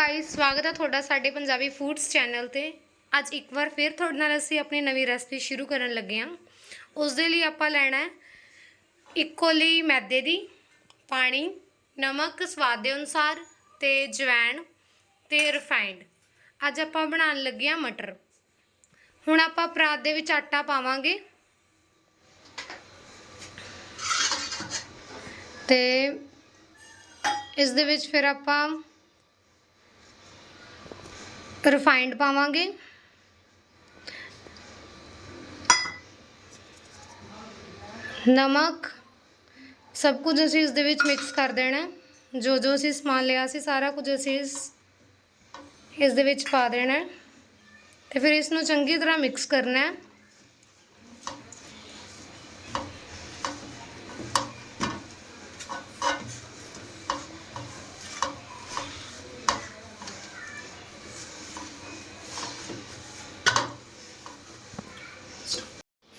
Guys ਸਵਾਗਤ ਹੈ ਤੁਹਾਡਾ ਸਾਡੇ ਪੰਜਾਬੀ ਫੂਡਸ ਚੈਨਲ ਤੇ। ਅੱਜ ਇੱਕ ਵਾਰ ਫਿਰ ਤੁਹਾਡੇ ਨਾਲ ਅਸੀਂ ਆਪਣੀ ਨਵੀਂ ਰੈਸਪੀ ਸ਼ੁਰੂ ਕਰਨ ਲੱਗੇ ਹਾਂ। ਉਸ ਦੇ ਲਈ ਆਪਾਂ ਲੈਣਾ ਹੈ ਇੱਕ ਕੋਲੀ ਮੈਦੇ ਦੀ ਪਾਣੀ, ਨਮਕ ਸਵਾਦ ਦੇ ਅਨੁਸਾਰ ਤੇ ਜਵੈਣ ਤੇ ਰਿਫਾਈਂਡ ਅੱਜ ਆਪਾਂ ਬਣਾਉਣ ਲੱਗੇ ਹਾਂ ਮਟਰ। ਹੁਣ ਆਪਾਂ ਪਰਾਤ ਦੇ ਵਿੱਚ ਆਟਾ ਪਾਵਾਂਗੇ। ਤੇ ਇਸ ਦੇ ਵਿੱਚ ਫਿਰ ਆਪਾਂ ਰਿਫਾਈਨਡ ਪਾਵਾਂਗੇ। ਨਮਕ, ਸਭ ਕੁਝ ਅਸੀਂ ਇਸ ਦੇ ਵਿੱਚ ਮਿਕਸ ਕਰ ਦੇਣਾ। ਜੋ ਜੋ ਅਸੀਂ ਸਮਾਨ ਲਿਆ ਸੀ, ਸਾਰਾ ਕੁਝ ਅਸੀਂ ਇਸ ਇਸ ਦੇ ਵਿੱਚ ਪਾ ਦੇਣਾ। ਹੈ ਤੇ ਫਿਰ ਇਸ ਨੂੰ ਚੰਗੀ ਤਰ੍ਹਾਂ ਮਿਕਸ ਕਰਨਾ ਹੈ।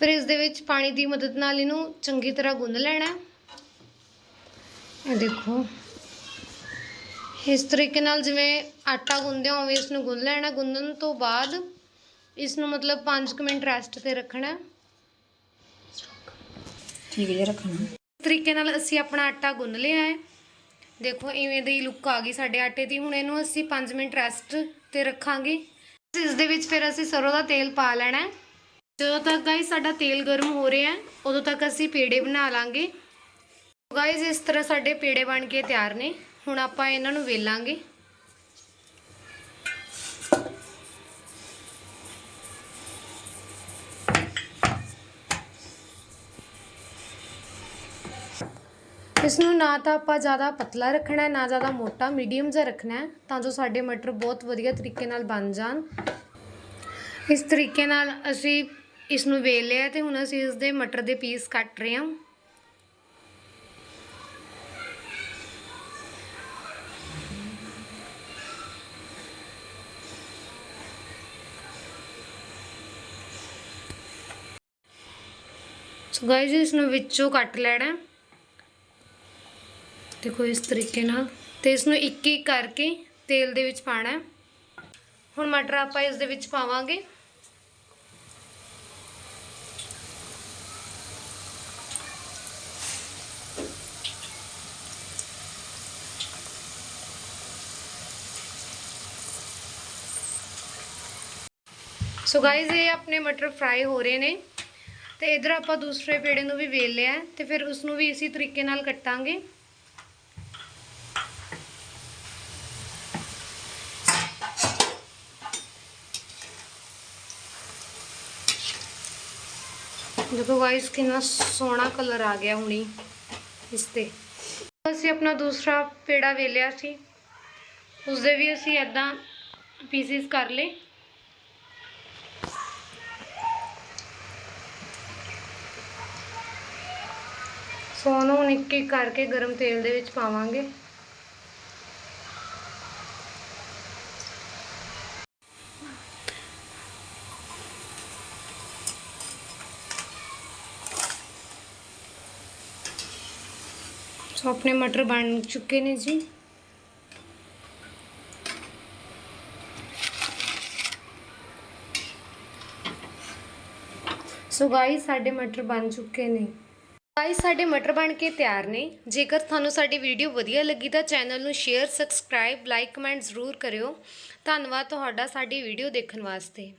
ਫਿਰ ਇਸ ਦੇ ਵਿੱਚ ਪਾਣੀ ਦੀ ਮਦਦ ਨਾਲ ਇਹਨੂੰ ਚੰਗੀ ਤਰ੍ਹਾਂ ਗੁੰਨ ਲੈਣਾ ਹੈ। ਇਹ ਦੇਖੋ। ਇਸ ਤਰੀਕੇ ਨਾਲ ਜਿਵੇਂ ਆਟਾ ਗੁੰਨਦੇ ਹਾਂ ਉਵੇਂ ਇਸ ਨੂੰ ਗੁੰਨ ਲੈਣਾ ਗੁੰਨਣ ਤੋਂ ਬਾਅਦ ਇਸ ਨੂੰ ਮਤਲਬ 5 ਮਿੰਟ ਰੈਸਟ ਤੇ ਰੱਖਣਾ। ਠੀਕ ਹੈ ਜੀ ਰੱਖਣਾ ਇਸ ਤਰੀਕੇ ਨਾਲ ਅਸੀਂ ਆਪਣਾ ਆਟਾ ਗੁੰਨ ਲਿਆ ਹੈ। ਦੇਖੋ ਇਵੇਂ ਦੀ ਲੁੱਕ ਆ ਗਈ ਸਾਡੇ ਆਟੇ ਦੀ। ਹੁਣ ਇਹਨੂੰ ਅਸੀਂ 5 ਮਿੰਟ ਰੈਸਟ ਤੇ ਰੱਖਾਂਗੇ। ਇਸ ਦੇ ਵਿੱਚ ਫਿਰ ਅਸੀਂ ਸਰੋਂ ਦਾ ਤੇਲ ਪਾ ਲੈਣਾ ਹੈ। ਜਦੋਂ ਤੱਕ ਗਾਇਸ ਸਾਡਾ ਤੇਲ ਗਰਮ ਹੋ ਰਿਹਾ ਹੈ, ਉਦੋਂ ਤੱਕ ਅਸੀਂ ਪੇੜੇ ਬਣਾ ਲਾਂਗੇ। ਗਾਇਸ ਇਸ ਤਰ੍ਹਾਂ ਸਾਡੇ ਪੇੜੇ ਬਣ ਕੇ ਤਿਆਰ ਨੇ। ਹੁਣ ਆਪਾਂ ਇਹਨਾਂ ਨੂੰ ਵੇਲਾਂਗੇ। ਇਸ ਨੂੰ ਨਾ ਤਾਂ ਆਪਾਂ ਜ਼ਿਆਦਾ ਪਤਲਾ ਰੱਖਣਾ ਹੈ, ਨਾ ਜ਼ਿਆਦਾ ਮੋਟਾ ਮੀਡੀਅਮ ਜਿਹਾ ਰੱਖਣਾ ਹੈ, ਤਾਂ ਜੋ ਸਾਡੇ ਮਟਰ ਬਹੁਤ ਵਧੀਆ ਤਰੀਕੇ ਨਾਲ ਬਣ ਜਾਣ। ਇਸ ਤਰੀਕੇ ਨਾਲ ਅਸੀਂ ਇਸ ਨੂੰ ਵੇਲ ਲਿਆ ਤੇ ਹੁਣ ਅਸੀਂ ਇਸ ਦੇ ਮਟਰ ਦੇ ਪੀਸ ਕੱਟ ਰਹੇ ਹਾਂ। ਸੋ ਗਾਇਸ ਇਸ ਨੂੰ ਵਿੱਚੋਂ ਕੱਟ ਲੈਣਾ ਦੇਖੋ ਇਸ ਤਰੀਕੇ ਨਾਲ। ਤੇ ਇਸ ਨੂੰ ਇੱਕ ਇੱਕ ਕਰਕੇ ਤੇਲ ਦੇ ਵਿੱਚ ਪਾਣਾ ਹੁਣ ਮਟਰ ਆਪਾਂ ਇਸ ਦੇ ਵਿੱਚ ਪਾਵਾਂਗੇ। ਸੋ ਗਾਇਜ਼ ਇਹ ਆਪਣੇ ਮਟਰ ਫਰਾਈ ਹੋ ਰਹੇ ਨੇ ਤੇ ਇਧਰ ਆਪਾਂ ਦੂਸਰੇ ਪੇੜੇ ਨੂੰ ਵੀ ਵੇਲ ਲਿਆ ਤੇ ਫਿਰ ਉਸ ਨੂੰ ਵੀ ਇਸੇ ਤਰੀਕੇ ਨਾਲ ਕੱਟਾਂਗੇ। ਦੇਖੋ ਗਾਇਸ ਕਿੰਨਾ ਸੋਹਣਾ ਕਲਰ ਆ ਗਿਆ ਹੁਣੀ ਇਸ ਤੇ। ਅਸੀਂ ਆਪਣਾ ਦੂਸਰਾ ਪੇੜਾ ਵੇਲਿਆ ਸੀ। ਉਸ ਦੇ ਵੀ ਅਸੀਂ ਐਦਾਂ ਪੀਸਿਸ ਕਰ ਲਏ। ਸੋ ਉਹਨੂੰ ਇੱਕ ਇੱਕ ਕਰਕੇ ਗਰਮ ਤੇਲ ਦੇ ਵਿੱਚ ਪਾਵਾਂਗੇ। ਸੋ ਆਪਣੇ ਮਟਰ ਬਣ ਚੁੱਕੇ ਨੇ ਜੀ। ਸੋ ਗਾਇਸ ਸਾਡੇ ਮਟਰ ਬਣ ਚੁੱਕੇ ਨੇ। ਗਾਇਸ ਸਾਡੇ ਮਟਰ ਬਣ ਕੇ ਤਿਆਰ ਨੇ। ਜੇਕਰ ਤੁਹਾਨੂੰ ਸਾਡੀ ਵੀਡੀਓ ਵਧੀਆ ਲੱਗੀ ਤਾਂ ਚੈਨਲ ਨੂੰ ਸ਼ੇਅਰ ਸਬਸਕ੍ਰਾਈਬ ਲਾਈਕ ਕਮੈਂਟ ਜ਼ਰੂਰ ਕਰਿਓ। ਧੰਨਵਾਦ ਤੁਹਾਡਾ ਸਾਡੀ ਵੀਡੀਓ ਦੇਖਣ ਵਾਸਤੇ।